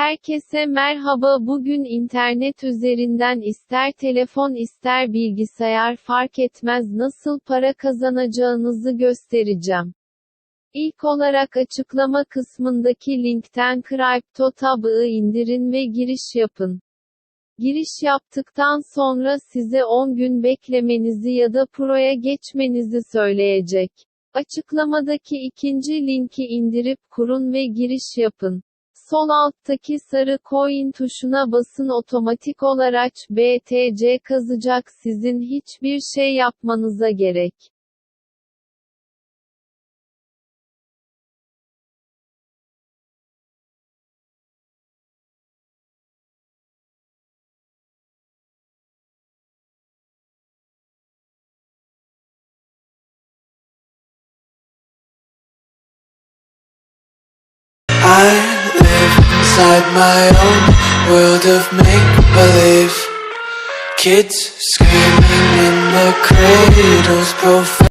Herkese merhaba bugün internet üzerinden ister telefon ister bilgisayar fark etmez nasıl para kazanacağınızı göstereceğim. İlk olarak açıklama kısmındaki linkten CryptoTab'ı indirin ve giriş yapın. Giriş yaptıktan sonra size 10 gün beklemenizi ya da Pro'ya geçmenizi söyleyecek. Açıklamadaki ikinci linki indirip kurun ve giriş yapın. Sol alttaki sarı coin tuşuna basın otomatik olarak BTC kazacak sizin hiçbir şey yapmanıza gerek. I inside my own world of make believe. Kids screaming in the cradles, prof-